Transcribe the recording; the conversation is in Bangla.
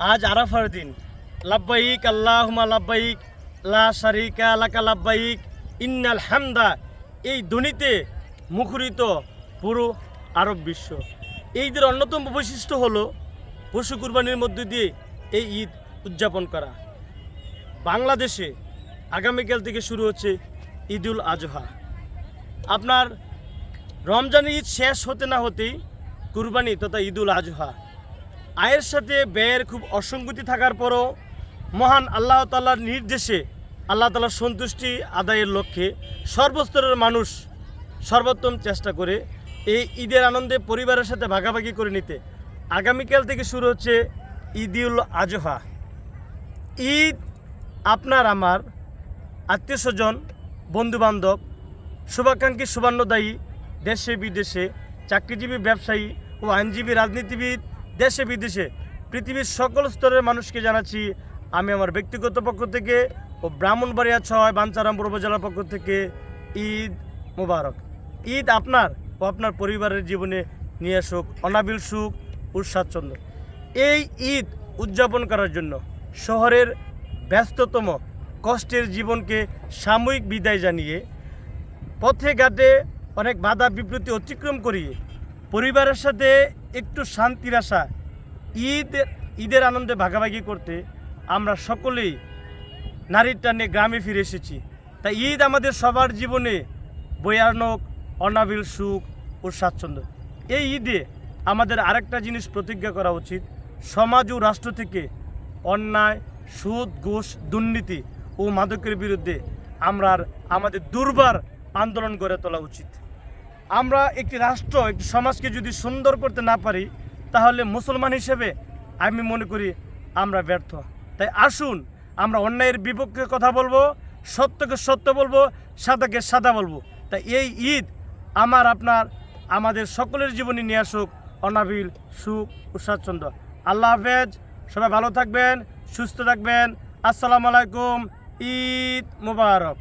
আজ আরাফার দিন। লাব্বাইক আল্লাহুমা লাব্বাইক, লা শারিকা লাকা লাব্বাইক, ইন্নাল হামদা। এই ধ্বনিতে মুখরিত পুরো আরব বিশ্ব। ঈদের অন্যতম বৈশিষ্ট্য হলো পশু কুরবানির মধ্য দিয়ে এই ঈদ উদযাপন করা। বাংলাদেশে আগামীকাল থেকে শুরু হচ্ছে ঈদুল আজহা। আপনার রমজান ঈদ শেষ হতে না হতেই কুরবানি তথা ঈদুল আজহা আয়ের সাথে ব্যয়ের খুব অসঙ্গতি থাকার পরও মহান আল্লাহ তাল্লার নির্দেশে আল্লাহ তালার সন্তুষ্টি আদায়ের লক্ষ্যে সর্বস্তরের মানুষ সর্বোত্তম চেষ্টা করে এই ঈদের আনন্দে পরিবারের সাথে ভাগাভাগি করে নিতে। আগামীকাল থেকে শুরু হচ্ছে ঈদুল আজহা। ঈদ আপনার আমার আত্মীয় স্বজন, বন্ধুবান্ধব, শুভাকাঙ্ক্ষী, শুভান্নদায়ী দেশে বিদেশে চাকরিজীবী, ব্যবসায়ী ও আইনজীবী, রাজনীতিবিদ দেশে, বিদেশে, পৃথিবীর সকল স্তরের মানুষকে জানাচ্ছি, আমি আমার ব্যক্তিগত পক্ষ থেকে ও ব্রাহ্মণবাড়িয়া ছয় বাঞ্চারামপুর উপজেলার পক্ষ থেকে ঈদ মোবারক। ঈদ আপনার ও আপনার পরিবারের জীবনে নিয়ে আসুক অনাবিল সুখ ও স্বাচ্ছন্দ্য এই ঈদ উদযাপন করার জন্য শহরের ব্যস্ততম, কষ্টের জীবনকে সাময়িক বিদায় জানিয়ে পথে ঘাটে অনেক বাধা বিপত্তি অতিক্রম করিয়ে পরিবারের সাথে একটু শান্তির আশা, ঈদ, ঈদের আনন্দে ভাগাভাগি করতে আমরা সকলেই নারীর টানে গ্রামে ফিরে এসেছি। তাই ঈদ আমাদের সবার জীবনে বয়ানক অনাবিল সুখ ও স্বাচ্ছন্দ্য। এই ঈদে আমাদের আরেকটা জিনিস প্রতিজ্ঞা করা উচিত। সমাজ ও রাষ্ট্র থেকে অন্যায়, সুদ, ঘুষ, দুর্নীতি ও মাদকের বিরুদ্ধে আমরা আমাদের দুর্বার আন্দোলন গড়ে তোলা উচিত। আমরা একটি রাষ্ট্র, একটি সমাজকে যদি সুন্দর করতে না পারি, তাহলে মুসলমান হিসেবে আমি মনে করি আমরা ব্যর্থ। তাই আসুন, আমরা অন্যায়ের বিপক্ষে কথা বলব, সত্যকে সত্য বলব, সাদাকে সাদা বলব। তাই এই ঈদ আমার, আপনার, আমাদের সকলের জীবনে নিয়ে আসুক অনাবিল সুখ ও স্বাচ্ছন্দ্য আল্লাহ হাফেজ, সবাই ভালো থাকবেন, সুস্থ থাকবেন। আসসালামু আলাইকুম, ঈদ মুবারক।